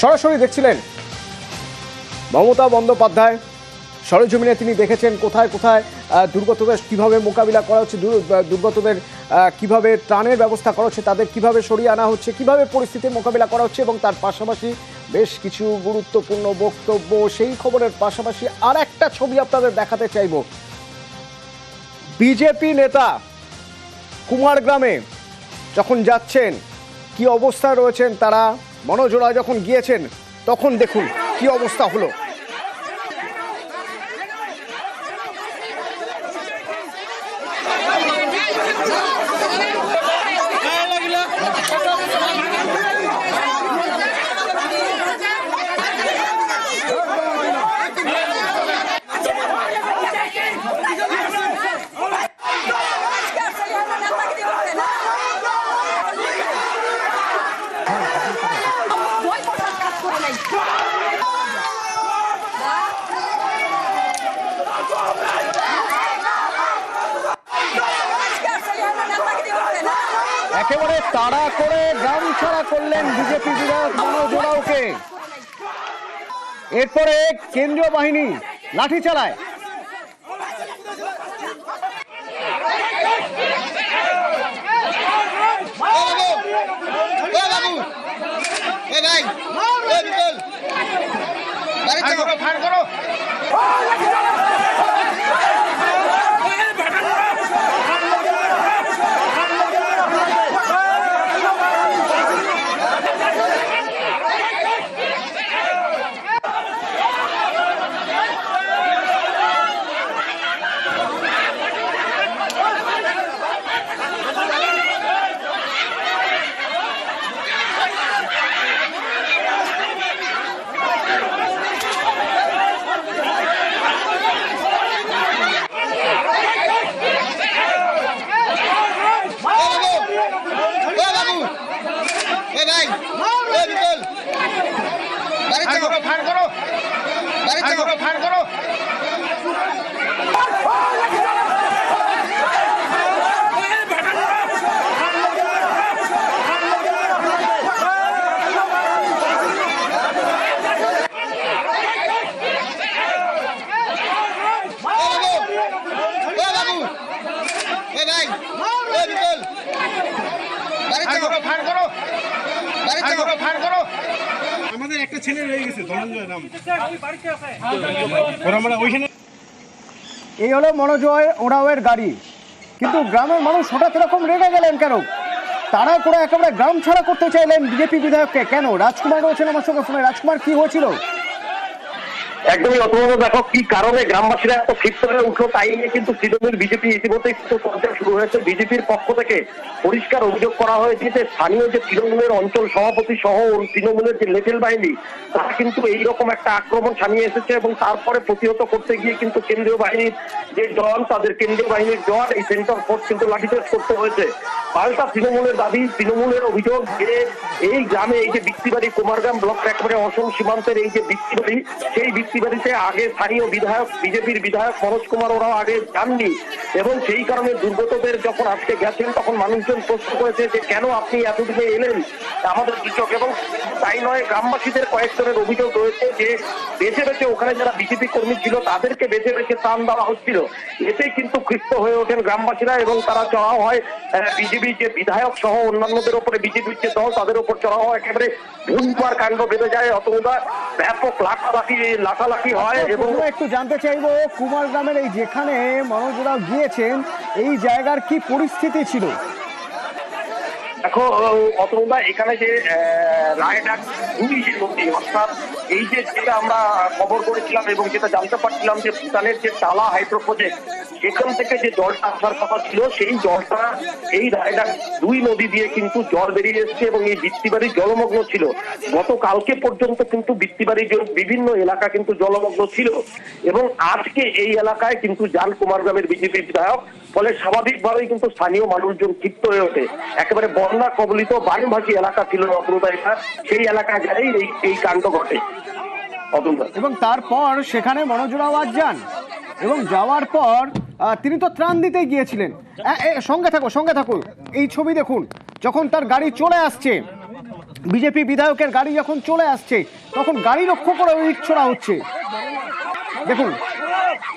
সরাসরি দেখছিলেন মমতা বন্দ্যোপাধ্যায়। সরেজমিনে তিনি দেখেছেন কোথায় কোথায় দুর্গতদের কীভাবে মোকাবিলা করা হচ্ছে দুর্গতদের কীভাবে ত্রাণের ব্যবস্থা করা হচ্ছে, তাদের কীভাবে সরিয়ে আনা হচ্ছে, কীভাবে পরিস্থিতির মোকাবিলা করা হচ্ছে এবং তার পাশাপাশি বেশ কিছু গুরুত্বপূর্ণ বক্তব্য, সেই খবরের পাশাপাশি আর একটা ছবি আপনাদের দেখাতে চাইব। বিজেপি নেতা কুমার গ্রামে যখন যাচ্ছেন, কি অবস্থায় রয়েছেন তারা? মনোজোড়া যখন গিয়েছেন তখন দেখুন কি অবস্থা হলো একেবারে তাড়া করে গ্রাম ছাড়া করলেন বিজেপি বিধায়ক মনোজ ওরাওকে এরপরে কেন্দ্রীয় বাহিনী লাঠি চালায়। এ বাবু এ ভাই এ বিপুল গাড়ি চালাও ফায়ার করো এ বাবু এ বাবু এ ভাই এ বিপুল ফায়ার করো। ফায়ার করো। এ ভাই এ বিপুল গাড়ি চালাও ফায়ার করো। গাড়ি করো। একটা ছেলে রয়ে গেছে ধনঞ্জয় নাম। ওরা আমরা ওইখানে এই হলো মনোজয় ওরাওয়ের গাড়ি। কিন্তু গ্রামের মানুষ হঠাৎ এরকম রেগে গেলেন কেন? তারা করে একেবারে গ্রাম ছাড়া করতে চাইলেন বিজেপি বিধায়ককে। কেন? রাজকুমার রয়েছেন আমার সঙ্গে ফোনে রাজকুমার কি হয়েছিল? একদমই অথবা দেখো কি কারণে গ্রামবাসীরা এত ক্ষিপ্ত হয়ে উঠল তাই নিয়ে কিন্তু তৃণমূল বিজেপি ইতিমধ্যে কিন্তু চর্চা শুরু হয়েছে। বিজেপির পক্ষ থেকে পরিষ্কার অভিযোগ করা হয়েছে যে স্থানীয় যে তৃণমূলের অঞ্চল সভাপতি সহ তৃণমূলের যে লেটেল বাহিনী, তারা কিন্তু এইরকম একটা আক্রমণ সামিয়ে এসেছে এবং তারপরে প্রতিহত করতে গিয়ে কিন্তু কেন্দ্রীয় বাহিনীর যে জওয়ান, তাদের কেন্দ্রীয় বাহিনীর জওয়ান এই সেন্টার ফোর্স কিন্তু লাঠিচার্জ করতে হয়েছে। পাল্টা তৃণমূলের দাবি, তৃণমূলের অভিযোগ যে এই গ্রামে এই যে বৃত্তিবাড়ি, কুমারগ্রাম ব্লক একেবারে অসম সীমান্তের এই যে বৃত্তিবাড়ি, সেই বৃত্তিবাড়িতে আগে স্থানীয় বিধায়ক বিজেপির বিধায়ক মনোজ কুমার ওরাও আগে যাননি। এবং সেই কারণে দুর্গতদের যখন আজকে গেছেন তখন মানুষজন প্রশ্ন করেছে যে কেন আপনি এতদিনে এলেন আমাদের কৃষক? এবং তাই নয় গ্রামবাসীদের কয়েকজনের অভিযোগ রয়েছে যে বেছে বেছে ওখানে যারা বিজেপি কর্মী ছিল তাদেরকে বেছে বেছে ত্রাণ দেওয়া হচ্ছিল। এতেই কিন্তু ক্ষিপ্ত হয়ে ওঠেন গ্রামবাসীরা এবং তারা চড়াও হয় বিজেপি যে বিধায়ক সহ অন্যান্যদের উপরে বিজেপির যে দল তাদের উপর চড়াও হয়। একেবারে ভুলবার কাণ্ড বেঁধে যায় অতটা ব্যাপক লাঠালাঠি লাঠালাঠি হয় এবং প্রথমে একটু জানতে চাইব কুমার গ্রামের এই যেখানে মনোজ গিয়েছেন এই জায়গার কি পরিস্থিতি ছিল। দেখো অতটা এখানে যে দুই অর্থাৎ এই যে যেটা আমরা খবর করেছিলাম এবং যেটা জানতে পারছিলাম যে ভুটানের যে হাইড্রো প্রজেক্ট, সেখান থেকে যে জলটা আসার কথা ছিল, সেই জলটা এই রায়ডাক দুই নদী দিয়ে কিন্তু জল বেরিয়ে এসছে এবং এই বৃত্তিবাড়ি জলমগ্ন ছিল। গতকালকে পর্যন্ত কিন্তু বৃত্তিবাড়ি বিভিন্ন এলাকা কিন্তু জলমগ্ন ছিল এবং আজকে এই এলাকায় কিন্তু জান কুমার গ্রামের বিজেপি বিধায়ক ফলে স্বাভাবিকভাবেই কিন্তু স্থানীয় মানুষজন ক্ষিপ্ত হয়ে ওঠে। একেবারে বন্যা কবলিত বানভাসী এলাকা ছিল অতনুদা এটা সেই এলাকায় গেলেই এই এই কাণ্ড ঘটে। এবং তারপর সেখানে মনোজ ওরাও আজ যান। এবং যাওয়ার পর তিনি তো ত্রাণ দিতেই গিয়েছিলেন। সঙ্গে থাকো সঙ্গে থাকো এই ছবি দেখুন, যখন তার গাড়ি চলে আসছে, বিজেপি বিধায়কের গাড়ি যখন চলে আসছে, তখন গাড়ি লক্ষ্য করে ইট ছোড়া হচ্ছে। দেখুন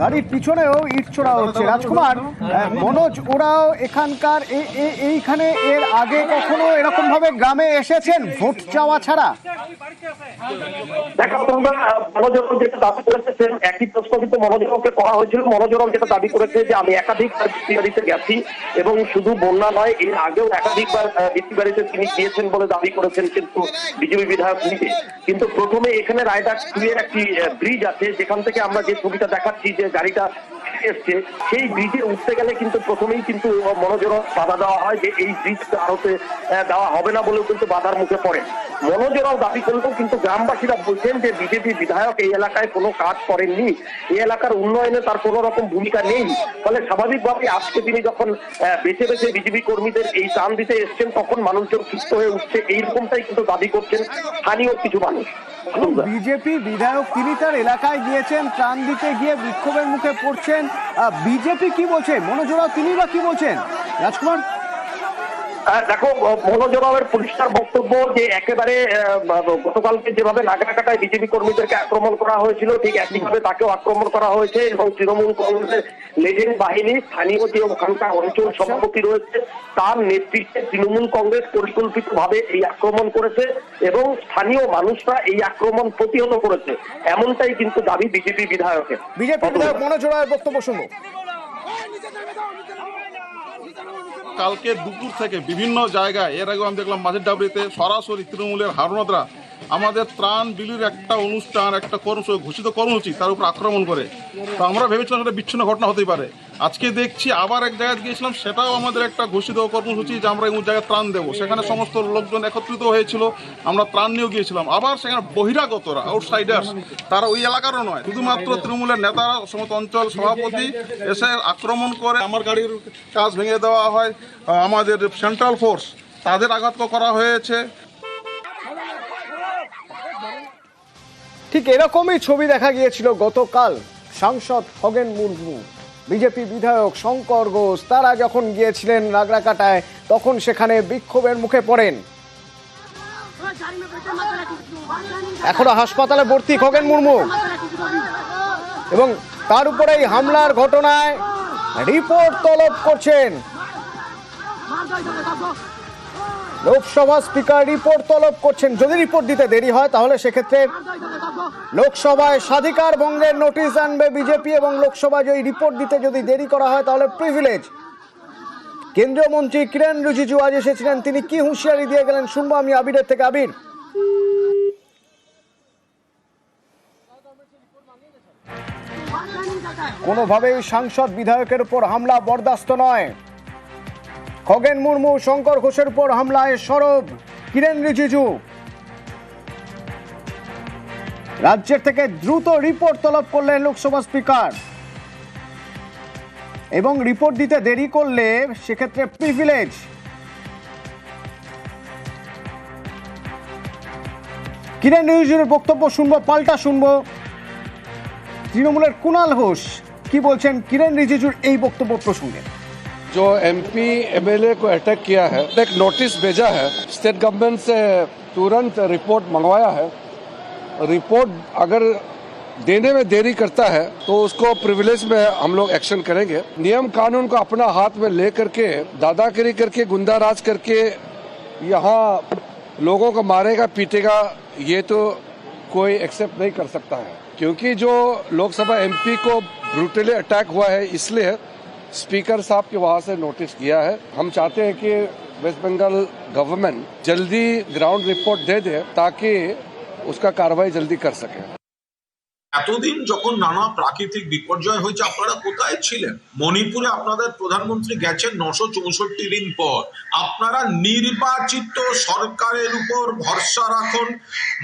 গাড়ির পিছনেও ইট ছোড়া হচ্ছে। রাজকুমার মনোজ ওরাও এখানকার এইখানে এর আগে কখনো এরকম ভাবে গ্রামে এসেছেন? ভোট চাওয়া ছাড়া। দেখো তোমরা মনোজরম যেটা দাবি করেছে same একই প্রশ্ন কিন্তু মনোজরমকে করা হয়েছিল। মনোজরম যেটা দাবি করেছে যে আমি একাধিকবার বৃত্তিবাড়িতে গেছি এবং শুধু বন্যা নয় এর আগেও একাধিকবার বৃত্তিবাড়িতে তিনি গিয়েছেন বলে দাবি করেছেন কিন্তু বিজেপি বিধায়ক নিজে কিন্তু প্রথমে এখানে টুয়ের একটি ব্রিজ আছে যেখান থেকে আমরা যে ছবিটা দেখাচ্ছি যে গাড়িটা এসছে, সেই ব্রিজে উঠতে গেলে কিন্তু প্রথমেই কিন্তু মনোযোগ বাধা দেওয়া হয় যে এই ব্রিজ আরতে দেওয়া হবে না বলেও কিন্তু বাধার মুখে পড়ে। মনোজরাও দাবি করলেও কিন্তু গ্রামবাসীরা বলছেন যে বিজেপি বিধায়ক এই এলাকায় কোনো কাজ করেননি। এই এলাকার উন্নয়নে তার কোনো রকম ভূমিকা নেই। ফলে স্বাভাবিকভাবে আজকে তিনি যখন বেছে বেছে বিজেপি কর্মীদের এই ত্রাণ দিতে এসছেন, তখন মানুষজন ক্ষিপ্ত হয়ে উঠছে। এইরকমটাই কিন্তু দাবি করছেন স্থানীয় কিছু মানুষ। বিজেপি বিধায়ক তিনি তার এলাকায় গিয়েছেন, ত্রাণ দিতে গিয়ে বিক্ষোভের মুখে পড়ছেন। বিজেপি কি বলছে? মনোজোড়াও তিনি বা কি বলছেন? রাজকুমার? দেখো মনোজবাবের পরিষ্কার বক্তব্য যে একেবারে গতকালকে যেভাবে নাগরাকাটায় বিজেপি কর্মীদেরকে আক্রমণ করা হয়েছিল ঠিক একইভাবে তাকেও আক্রমণ করা হয়েছে এবং তৃণমূল কংগ্রেসের লেজেন্ড বাহিনী স্থানীয় যে ওখানকার অঞ্চল সভাপতি রয়েছে তার নেতৃত্বে তৃণমূল কংগ্রেস পরিকল্পিতভাবে এই আক্রমণ করেছে এবং স্থানীয় মানুষরা এই আক্রমণ প্রতিহত করেছে। এমনটাই কিন্তু দাবি বিজেপি বিধায়কের। বিজেপি বিধায়ক মনোজোড়ার বক্তব্য শুনুন। কালকে দুপুর থেকে বিভিন্ন জায়গায় এর আগেও আমি দেখলাম মাঝের ডাবরিতে সরাসরি তৃণমূলের হারুনদরা আমাদের ত্রাণ বিলির একটা অনুষ্ঠান, একটা কর্মসূচি, ঘোষিত কর্মসূচি, তার উপর আক্রমণ করে। তো আমরা ভেবেছিলাম সেটা বিচ্ছিন্ন ঘটনা হতেই পারে। আজকে দেখছি আবার এক জায়গায় গিয়েছিলাম, সেটাও আমাদের একটা ঘোষিত কর্মসূচি যে আমরা এই জায়গায় ত্রাণ দেবো। সেখানে সমস্ত লোকজন একত্রিত হয়েছিল, আমরা ত্রাণ নিয়েও গিয়েছিলাম। আবার সেখানে বহিরাগতরা আউটসাইডার্স তারা ওই এলাকারও নয়, শুধুমাত্র তৃণমূলের নেতারা, সমস্ত অঞ্চল সভাপতি এসে আক্রমণ করে আমার গাড়ির কাজ ভেঙে দেওয়া হয়। আমাদের সেন্ট্রাল ফোর্স তাদের আঘাত করা হয়েছে। ঠিক এরকমই ছবি দেখা গিয়েছিল গতকাল সাংসদ খগেন মুর্মু। বিজেপি বিধায়ক শঙ্কর ঘোষ তারা যখন গিয়েছিলেন নাগরাকাটায়, তখন সেখানে বিক্ষোভের মুখে পড়েন। এখনও হাসপাতালে ভর্তি খগেন মুর্মু। এবং তার উপরে এই হামলার ঘটনায় রিপোর্ট তলব করছেন। লোকসভা স্পিকার রিপোর্ট তলব করছেন। যদি রিপোর্ট দিতে দেরি হয়, তাহলে সেক্ষেত্রে লোকসভায় স্বাধিকার ভঙ্গের নোটিশ আনবে বিজেপি এবং লোকসভায় যদি রিপোর্ট দিতে যদি দেরি করা হয়, তাহলে প্রিভিলেজ কেন্দ্রীয় মন্ত্রী কিরেন রিজিজু আজ এসেছিলেন। তিনি কি হুঁশিয়ারি দিয়ে গেলেন, শুনব আমি আবিরের থেকে। আবির। কোনোভাবেই সাংসদ বিধায়কের উপর হামলা বরদাস্ত নয়। খগেন মুর্মু, শঙ্কর ঘোষের উপর হামলায় সরব। কিরেন রিজিজু। রাজ্যের থেকে দ্রুত রিপোর্ট তলব করলেন লোকসভা স্পিকার। এবং রিপোর্ট দিতে দেরি করলে সেক্ষেত্রে প্রিভিলেজ কিরেন রিজিজুর বক্তব্য শুনব, পাল্টা শুনব? তৃণমূলের কুণাল ঘোষ, কি বলছেন কিরেন রিজিজুর এই বক্তব্য প্রসঙ্গে? जो एमपी एमएलए को अटैक किया है, एक नोटिस भेजा है। स्टेट गवर्नमेंट से तुरंत रिपोर्ट मंगवाया है। रिपोर्ट अगर देने में देरी करता है तो उसको प्रिविलेज में हम लोग एक्शन करेंगे। नियम कानून को अपना हाथ में ले करके, दादागिरी करके गुंडा राज करके यहाँ लोगों को मारेगा, पीटेगा, ये तो कोई एक्सेप्ट नहीं कर सकता है। क्योंकि जो लोकसभा एमपी को ब्रूटली अटैक हुआ है, इसलिए स्पीकर साहब के वहां से नोटिस किया है हम चाहते हैं कि वेस्ट बंगाल गवर्नमेंट जल्दी ग्राउंड रिपोर्ट दे दे ताकि उसका कार्रवाई जल्दी कर सके এতদিন যখন নানা প্রাকৃতিক বিপর্যয় হয়েছে আপনারা কোথায় ছিলেন মণিপুরে আপনাদের প্রধানমন্ত্রী গেছেন নশো চৌষট্টি দিন পর আপনারা নির্বাচিত সরকারের উপর ভরসা রাখুন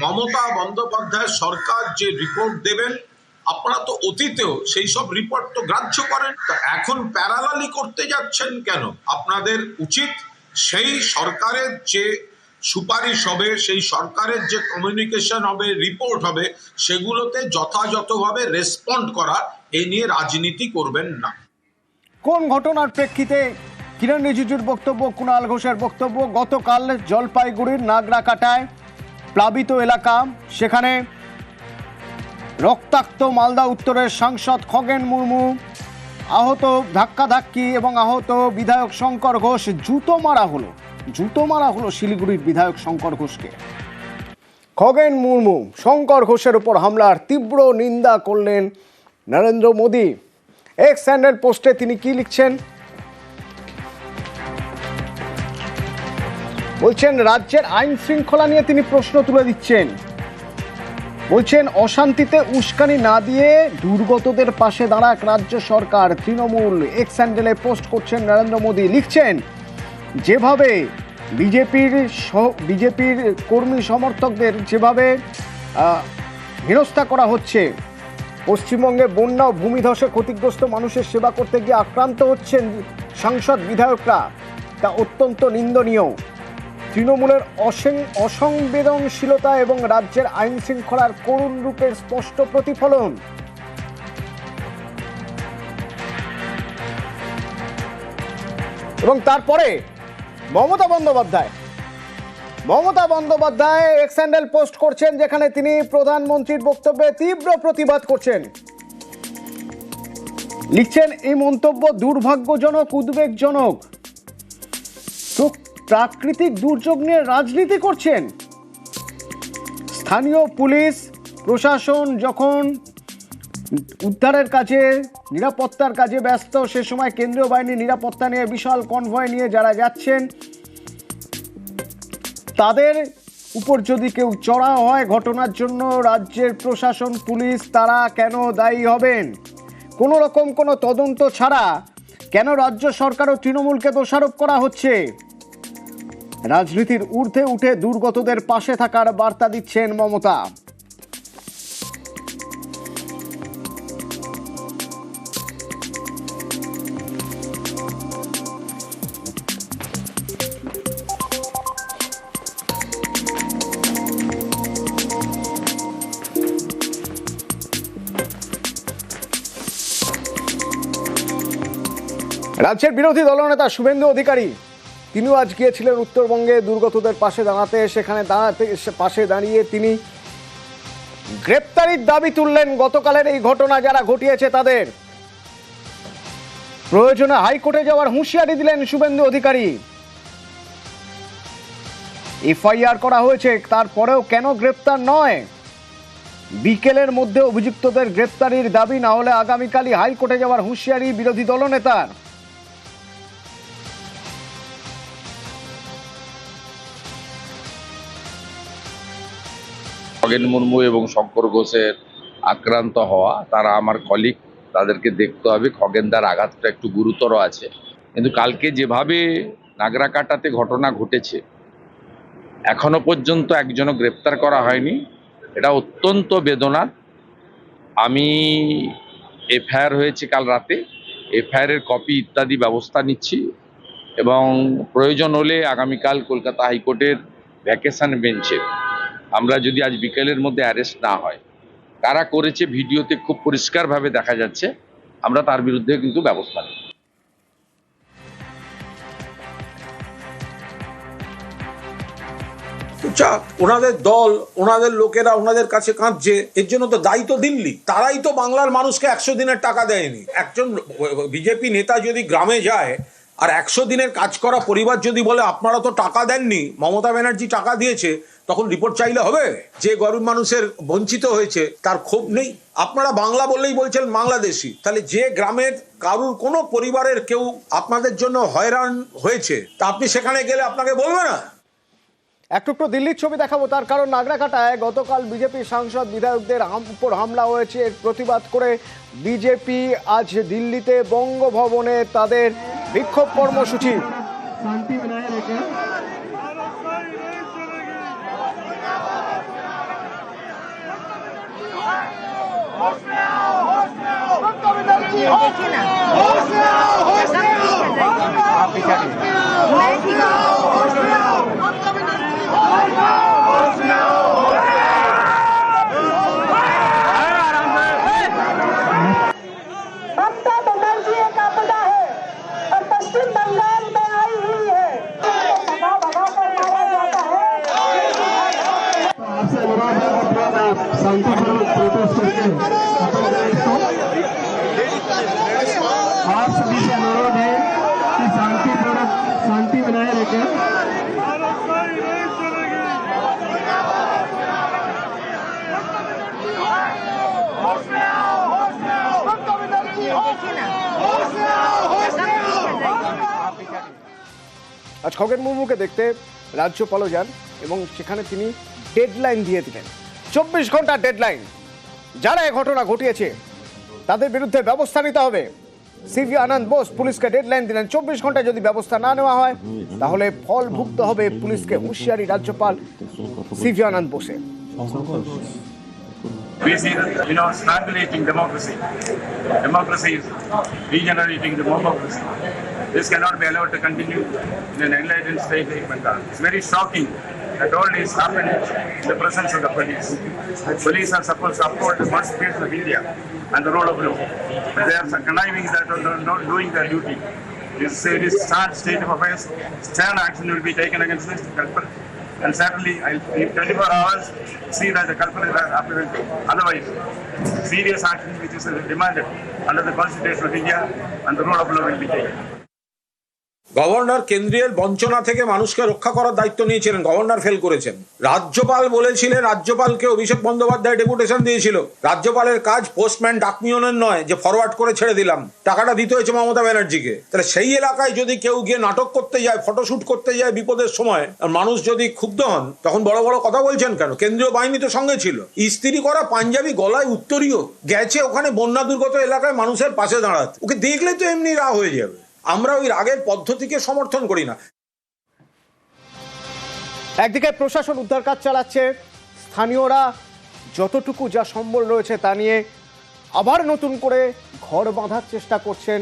মমতা বন্দ্যোপাধ্যায় সরকার যে রিপোর্ট দেবেন আপনারা তো অতীতেও সেই সব রিপোর্ট তো গ্রাহ্য করেন। তা এখন প্যারালালি করতে যাচ্ছেন কেন? আপনাদের উচিত সেই সরকারের যে সুপারিশ হবে, সেই সরকারের যে কমিউনিকেশন হবে রিপোর্ট হবে, সেগুলোতে যথাযথভাবে রেসপন্ড করা এ নিয়ে রাজনীতি করবেন না। কোন ঘটনার প্রেক্ষিতে কিরণ রিজিজুর বক্তব্য, কুণাল ঘোষের বক্তব্য, গতকাল জলপাইগুড়ির নাগরাকাটায় প্লাবিত এলাকা, সেখানে রক্তাক্ত মালদা উত্তরের সাংসদ খগেন মুর্মু, আহত ধাক্কাধাক্কি এবং আহত বিধায়ক শঙ্কর ঘোষ জুতো মারা হলো। জুতো মারা হলো শিলিগুড়ির বিধায়ক শঙ্কর ঘোষকে। খগেন মুর্মু, শঙ্কর ঘোষের উপর হামলার তীব্র নিন্দা করলেন নরেন্দ্র মোদী। এক্স স্যান্ডেল পোস্টে তিনি কি লিখছেন? বলছেন, রাজ্যের আইন শৃঙ্খলা নিয়ে তিনি প্রশ্ন তুলে দিচ্ছেন। বলছেন, অশান্তিতে উস্কানি না দিয়ে দুর্গতদের পাশে দাঁড়াক রাজ্য সরকার। তৃণমূল এক্স স্যান্ডেলে পোস্ট করছেন নরেন্দ্র মোদী। লিখছেন, যেভাবে বিজেপির বিজেপির কর্মী সমর্থকদের যেভাবে হেনস্থা করা হচ্ছে, পশ্চিমবঙ্গে বন্যা ও ভূমিধসে ক্ষতিগ্রস্ত মানুষের সেবা করতে গিয়ে আক্রান্ত হচ্ছেন সাংসদ বিধায়করা, তা অত্যন্ত নিন্দনীয়। তৃণমূলের অসং অসংবেদনশীলতা এবং রাজ্যের আইন শৃঙ্খলার করুণ রূপের স্পষ্ট প্রতিফলন। এবং তারপরে Mamata Bandyopadhyay. Mamata Bandyopadhyay X handle post করছেন, যেখানে তিনি প্রধানমন্ত্রীর বক্তব্যে তীব্র প্রতিবাদ করছেন। লিখছেন, এই মন্তব্য দুর্ভাগ্যজনক, উদ্বেগজনক। প্রাকৃতিক দুর্যোগ নিয়ে রাজনীতি করছেন। স্থানীয় পুলিশ, প্রশাসন যখন উদ্ধারের কাজে, নিরাপত্তার কাজে ব্যস্ত, সে সময় কেন্দ্রীয় বাহিনী নিরাপত্তা নিয়ে বিশাল কনভয় নিয়ে যারা যাচ্ছেন, তাদের উপর যদি কেউ চড়া হয় ঘটনার জন্য রাজ্যের প্রশাসন, পুলিশ তারা কেন দায়ী হবেন? কোনো রকম কোনো তদন্ত ছাড়া কেন রাজ্য সরকার ও তৃণমূলকে দোষারোপ করা হচ্ছে? রাজনীতির ঊর্ধ্বে উঠে দুর্গতদের পাশে থাকার বার্তা দিচ্ছেন মমতা। রাজ্যের বিরোধী দলনেতা শুভেন্দু অধিকারী তিনিও আজ গিয়েছিলেন উত্তরবঙ্গে দুর্গতদের পাশে দাঁড়াতে। সেখানে দাঁড়াতে পাশে দাঁড়িয়ে তিনি গ্রেপ্তারির দাবি তুললেন গতকালের এই ঘটনা যারা ঘটিয়েছে তাদের। প্রয়োজনে হাইকোর্টে যাওয়ার হুঁশিয়ারি দিলেন শুভেন্দু অধিকারী। এফআইআর করা হয়েছে, তারপরেও কেন গ্রেপ্তার নয়? বিকেলের মধ্যে অভিযুক্তদের গ্রেপ্তারির দাবি না হলে আগামীকালই হাইকোর্টে যাওয়ার হুঁশিয়ারি বিরোধী দলনেতার। খগেন মুর্মু এবং শঙ্কর ঘোষের আক্রান্ত হওয়া, তারা আমার কলিগ তাদেরকে দেখতে হবে। খগেনদার আঘাতটা একটু গুরুতর আছে। কিন্তু কালকে যেভাবে নাগরাকাটাতে ঘটনা ঘটেছে, এখনও পর্যন্ত একজনও গ্রেপ্তার করা হয়নি। এটা অত্যন্ত বেদনার। আমি এফআইআর হয়েছে কাল রাতে, এফআইআর এর কপি ইত্যাদি ব্যবস্থা নিচ্ছি এবং প্রয়োজন হলে আগামীকাল কলকাতা হাইকোর্টের ভ্যাকেশন বেঞ্চে আমরা যদি আজ বিকেলের মধ্যে অ্যারেস্ট না হয়, কারা করেছে ভিডিওতে খুব পরিষ্কারভাবে দেখা যাচ্ছে, আমরা তার বিরুদ্ধে কিন্তু ব্যবস্থা নেব। ওনাদের দল, ওনাদের লোকেরা ওনাদের কাছে কাঁদছে, এর জন্য তো দায়ী তো দিল্লি। তারাই তো বাংলার মানুষকে একশো দিনের টাকা দেয়নি। একজন বিজেপি নেতা যদি গ্রামে যায় আর একশো দিনের কাজ করা পরিবার যদি বলে, আপনারা তো টাকা দেননি, মমতা ব্যানার্জি টাকা দিয়েছে, তখন রিপোর্ট চাইলে হবে? যে গরিব মানুষের বঞ্চিত হয়েছে, তার ক্ষোভ নেই। আপনারা বাংলা বললেই বলছেন বাংলাদেশি। তাহলে যে গ্রামের কারুর কোনো পরিবারের কেউ আপনাদের জন্য হয়রান হয়েছে, তা আপনি সেখানে গেলে আপনাকে বলবে না? এক টুকরো দিল্লির ছবি দেখাবো, তার কারণ নাগরাকাটায় গতকাল বিজেপি সাংসদ বিধায়কদের উপর হামলা হয়েছে। প্রতিবাদ করে বিজেপি আজ দিল্লিতে বঙ্গভবনে তাদের বিক্ষোভ কর্মসূচি। শান্তি রেখে थोड़ा सा शांतिपूर्वक प्रोटेस्ट करके खत्म करें इसको आप सभी से अनुरोध है कि शांतिपूर्वक शांति बनाए रखें আজ খগেন মুর্মুকে দেখতে রাজ্যপালও যান এবং সেখানে তিনি ডেডলাইন দিয়ে দিলেন চব্বিশ ঘণ্টা ডেডলাইন যারা এ ঘটনা ঘটিয়েছে তাদের বিরুদ্ধে ব্যবস্থা নিতে হবে সিভি আনন্দ বোস পুলিশকে ডেডলাইন দিলেন চব্বিশ ঘন্টায় যদি ব্যবস্থা না নেওয়া হয় তাহলে ফল ভুগতে হবে পুলিশকে হুঁশিয়ারি রাজ্যপাল সিভি আনন্দ বোসে is, you know, strangulating democracy. Democracy is regenerating democracy. This cannot be allowed to continue in an enlightened state like Bengal. It's very shocking that all this happened in the presence of the police. Police are supposed to uphold the constitution of India and the rule of law. But they are conniving that they're not doing their duty. This, uh, this sad state of affairs, stern action will be taken against this culprit. And certainly, I'll, in 24 hours, see that the culprit is apprehended. Otherwise, serious action which is demanded under the Constitution of India and the rule of law will be taken. Governor কেন্দ্রীয় বঞ্চনা থেকে মানুষকে রক্ষা করার দায়িত্ব নিয়েছিলেন। Governor fail করেছেন। রাজ্যপাল বলেছিলেন, রাজ্যপালকে অভিষেক বন্দ্যোপাধ্যায় ডেপুটেশন দিয়েছিল। রাজ্যপালের কাজ পোস্টম্যান ডাকমিয়নের নয়, যে ফরওয়ার্ড করে ছেড়ে দিলাম। টাকাটা দিতে হয়েছে মমতা ব্যানার্জিকে। তাহলে সেই এলাকায় যদি কেউ গিয়ে নাটক করতে যায় ফটোশুট করতে যায় বিপদের সময়, আর মানুষ যদি ক্ষুব্ধ হন, তখন বড় বড় কথা বলছেন কেন? কেন্দ্রীয় বাহিনী তো সঙ্গে ছিল। ইস্ত্রি করা পাঞ্জাবি গলায় উত্তরীয়, গেছে ওখানে বন্যা দুর্গত এলাকায় মানুষের পাশে দাঁড়াতে। ওকে দেখলে তো এমনি রা হয়ে যাবে। আমরা ওই রাগের পদ্ধতিকে সমর্থন করি না। একদিকে প্রশাসন উদ্ধার কাজ চালাচ্ছে, স্থানীয়রা যতটুকু যা সম্বল রয়েছে তা নিয়ে আবার নতুন করে ঘর বাঁধার চেষ্টা করছেন।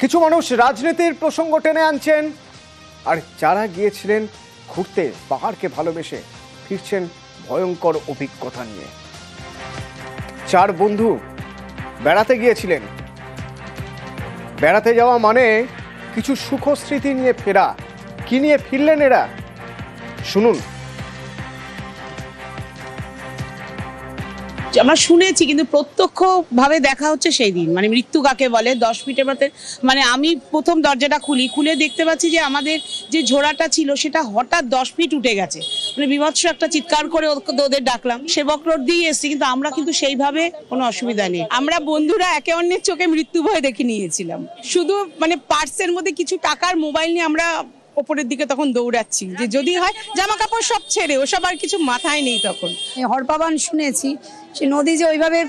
কিছু মানুষ রাজনীতির প্রসঙ্গ টেনে আনছেন, আর যারা গিয়েছিলেন ঘুরতে পাহাড়কে ভালোবেসে ফিরছেন ভয়ঙ্কর অভিজ্ঞতা নিয়ে। চার বন্ধু বেড়াতে গিয়েছিলেন। বেড়াতে যাওয়া মানে কিছু সুখ স্মৃতি নিয়ে ফেরা। কি নিয়ে ফিরলেন এরা? শুনুন। আমরা শুনেছি, কিন্তু প্রত্যক্ষ ভাবে দেখা হচ্ছে সেই দিন। মানে মৃত্যু কাকে বলে? দশ ফিটের মধ্যে মানে আমি প্রথম দরজাটা খুলি, খুলে দেখতে পাচ্ছি যে আমাদের যে ঝোড়াটা ছিল, সেটা হঠাৎ দশ ফিট উঠে গেছে। মানে বিভৎস একটা চিৎকার করে ওদের ডাকলাম। সেবক রোড দিয়ে এসছি, কিন্তু আমরা কিন্তু সেইভাবে কোনো অসুবিধা নেই। আমরা বন্ধুরা একে অন্যের চোখে মৃত্যু ভয় দেখে নিয়েছিলাম। শুধু মানে পার্সের মধ্যে কিছু টাকার মোবাইল নিয়ে আমরা ওপরের দিকে তখন দৌড়াচ্ছি। যে যদি হয় জামা কাপড় সব ছেড়ে, ওসব আর কিছু মাথায় নেই তখন। হরপাবান শুনেছি সে নদী যে ওইভাবে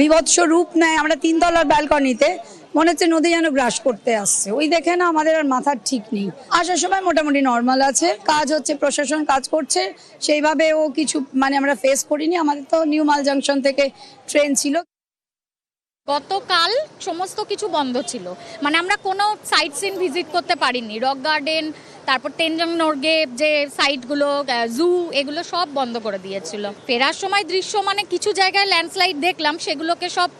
বিভৎস রূপ নেয় আমরা তিনতলার ব্যালকনিতে, মনে হচ্ছে নদী যেন গ্রাস করতে আসছে। ওই দেখে না আমাদের আর মাথার ঠিক নেই। আসার সময় মোটামুটি নর্মাল আছে, কাজ হচ্ছে, প্রশাসন কাজ করছে, সেইভাবে ও কিছু মানে আমরা ফেস করিনি। আমাদের তো নিউ মাল জাংশন থেকে ট্রেন ছিল। গতকাল সমস্ত কিছু বন্ধ ছিল। মানে আমরা কোনো সাইট সিন ভিজিট করতে পারিনি। রক গার্ডেন তারপর তেনজং নর্গে যে সাইটগুলো জু এগুলো সব বন্ধ করে দিয়েছিল। ফেরার সময় দৃশ্য মানে কিছু জায়গায় ল্যান্ডস্লাইড দেখলাম, সেগুলোকে সব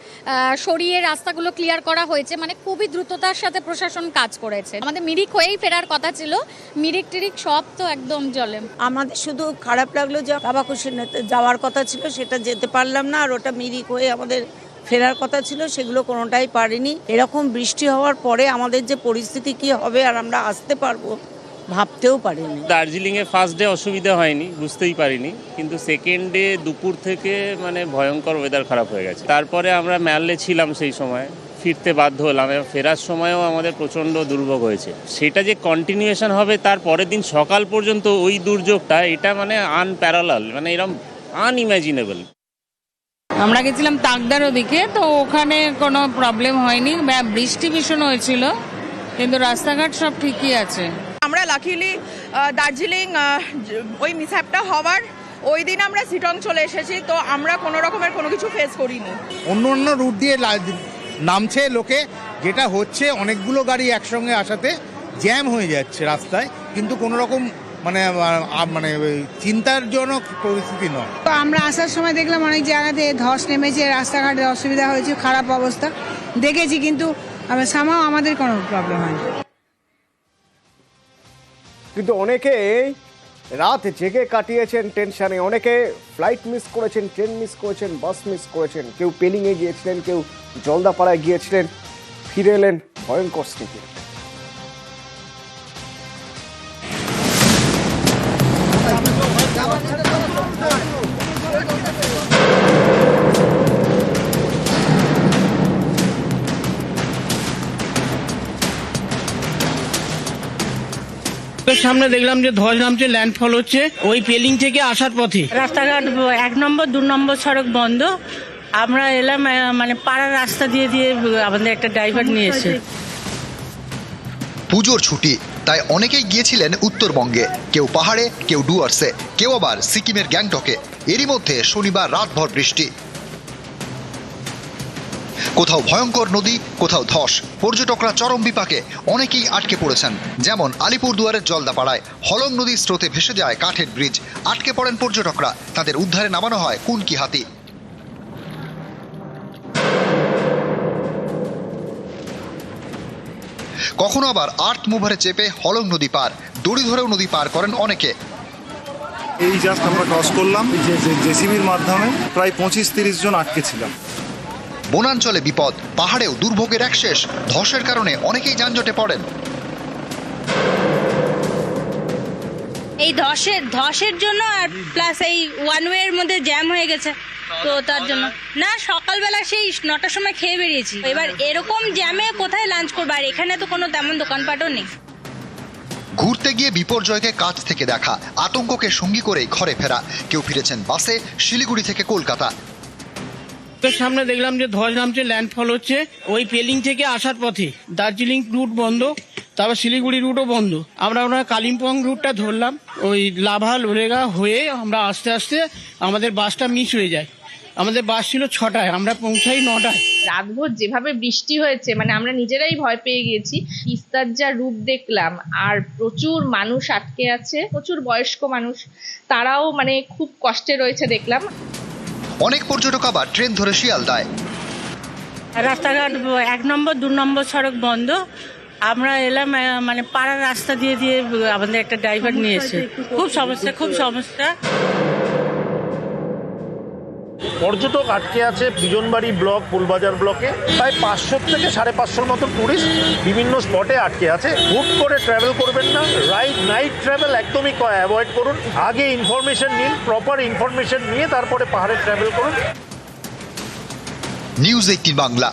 সরিয়ে রাস্তাগুলো ক্লিয়ার করা হয়েছে। মানে খুবই দ্রুততার সাথে প্রশাসন কাজ করেছে। আমাদের মিরিক হয়েই ফেরার কথা ছিল। মিরিক টিরিক সব তো একদম জলে। আমাদের শুধু খারাপ লাগল যে বাবা যাওয়ার কথা ছিল, সেটা যেতে পারলাম না। আর ওটা মিরিক হয়ে আমাদের ফেরার কথা ছিল, সেগুলো কোনোটাই পারিনি। এরকম বৃষ্টি হওয়ার পরে আমাদের যে পরিস্থিতি কি হবে আর আমরা আসতে পারব, ভাবতেও পারিনি। দার্জিলিং এ ফার্স্ট ডে অসুবিধা হয়নি, বুঝতেই পারিনি। কিন্তু সেকেন্ড ডে দুপুর থেকে মানে ভয়ঙ্কর ওয়েদার খারাপ হয়ে গেছে। তারপরে আমরা ম্যালে ছিলাম সেই সময়, ফিরতে বাধ্য হলাম এবং ফেরার সময়ও আমাদের প্রচণ্ড দুর্ভোগ হয়েছে। সেটা যে কন্টিনিউয়েশন হবে তার পরের দিন সকাল পর্যন্ত ওই দুর্যোগটা, এটা মানে আনপ্যারালাল মানে এরকম আনইম্যাজিনেবল আমরা গেছিলাম তাকদার ওদিকে তো ওখানে কোনো প্রবলেম হয়নি। বৃষ্টি ভীষণ হয়েছিল কিন্তু রাস্তাঘাট সব ঠিকই আছে। আমরা লাকিলি দার্জিলিং ওই মিসহ্যাপটা হওয়ার ওই দিন আমরা সিটং চলে এসেছি তো আমরা কোনো রকমের কোনো কিছু ফেস করিনি। অন্য অন্য রুট দিয়ে লা- নামছে লোকে যেটা হচ্ছে অনেকগুলো গাড়ি একসঙ্গে আসাতে জ্যাম হয়ে যাচ্ছে রাস্তায় কিন্তু কোনো রকম মানে মানে চিন্তারজনক পরিস্থিতি নয়। তো আমরা আসার সময় দেখলাম অনেক জায়গাতে ধস নেমেছে রাস্তাঘাটে অসুবিধা হয়েছে খারাপ অবস্থা। দেখেছি কিন্তু সামাও আমাদের কোনো প্রবলেম হয়নি। কিন্তু অনেকেই রাত জেগে কাটিয়েছেন টেনশনে অনেকে ফ্লাইট মিস করেছেন ট্রেন মিস করেছেন বাস মিস করেছেন কেউ পেলিংয়ে গিয়েছিলেন কেউ জলদাপাড়ায় গিয়েছিলেন ফিরে এলেন ভয়ঙ্কর স্মৃতি সামনে দেখলাম যে ধস নামছে ল্যান্ডফল হচ্ছে। ওই পেলিং থেকে আসার পথে। রাস্তাঘাট এক নম্বর দু নম্বর সড়ক বন্ধ। আমরা এলাম মানে পাড়ার রাস্তা দিয়ে দিয়ে আমাদের একটা ড্রাইভার নিয়ে এসে পুজোর ছুটি তাই অনেকেই গিয়েছিলেন উত্তরবঙ্গে। কেউ পাহাড়ে কেউ ডুয়ার্সে কেউ আবার সিকিমের গ্যাংটকে। এরই মধ্যে শনিবার রাতভর বৃষ্টি। কোথাও ভয়ঙ্কর নদী, কোথাও ধস। পর্যটকরা চরম বিপাকে অনেকেই আটকে পড়েছেন। যেমন আলিপুরদুয়ারের জলদাপাড়ায় হলং নদীর স্রোতে ভেসে যায় কাঠের ব্রিজ। আটকে পড়েন পর্যটকরা। তাদের উদ্ধারে নামানো হয় কুনকি হাতি কখনো আবার আর্থ মুভারে চেপে হলং নদী পার। দড়ি ধরেও নদী পার করেন অনেকে। এই জাস্ট আমরা ক্রস করলাম। জেসিবির মাধ্যমে প্রায় পঁচিশ তিরিশ জন আটকে ছিলাম। বনাঞ্চলে বিপদ পাহাড়েও দুর্ভোগের এক শেষ ধসের কারণে অনেকেই যানজটে পড়েন। এই ধসের ধসের জন্য আর প্লাস এই ওয়ান ওয়ে এর মধ্যে জ্যাম হয়ে গেছে। তো তার জন্য। না সকালবেলা সেই নটার সময় খেয়ে বেরিয়েছি। এবার এরকম জ্যামে কোথায় লাঞ্চ করব? আর এখানে তো কোনো তেমন দোকানপাটও নেই। ঘুরতে গিয়ে বিপর্যয়কে কাছ থেকে দেখা আতঙ্ককে সঙ্গী করেই ঘরে ফেরা। কেউ ফিরেছেন বাসে শিলিগুড়ি থেকে কলকাতা। সামনে দেখলাম যে ধস নামছে ল্যান্ডফল হচ্ছে। ওই পেলিং থেকে আসার পথে দার্জিলিং রুট বন্ধ, তারপর শিলিগুড়ি রুটও বন্ধ। আমরা ওনার কালিম্পং রুটটা ধরলাম। ওই লাভা লোরেগা হয়ে আমরা আস্তে আস্তে আমাদের বাসটা মিস হয়ে যায়। আমাদের বাস ছিল ছটায়, আমরা পৌঁছাই নটায়। রাতভর যেভাবে বৃষ্টি হয়েছে মানে আমরা নিজেরাই ভয় পেয়ে গিয়েছি তিস্তার যা রূপ দেখলাম, আর প্রচুর মানুষ আটকে আছে, প্রচুর বয়স্ক মানুষ, তারাও মানে খুব কষ্টে রয়েছে দেখলাম। অনেক পর্যটক আবার ট্রেন ধরে শিয়ালদায়। রাস্তাঘাট এক নম্বর, দু নম্বর সড়ক বন্ধ। আমরা এলাম মানে পাড়ার রাস্তা দিয়ে দিয়ে আমাদের একটা ড্রাইভার নিয়েছে খুব সমস্যা খুব সমস্যা। পর্যটক আটকে আছে বিজনবাড়ি ব্লক, ফুলবাজার ব্লকে। প্রায় পাঁচশো থেকে সাড়ে পাঁচশোর মতো ট্যুরিস্ট বিভিন্ন স্পটে আটকে আছে। হুট করে ট্রাভেল করবেন না। রাইট নাইট ট্রাভেল একদমই অ্যাভয়েড করুন। আগে ইনফরমেশন নিন প্রপার ইনফরমেশন নিয়ে তারপরে পাহাড়ে ট্রাভেল করুন। News eighteen Bangla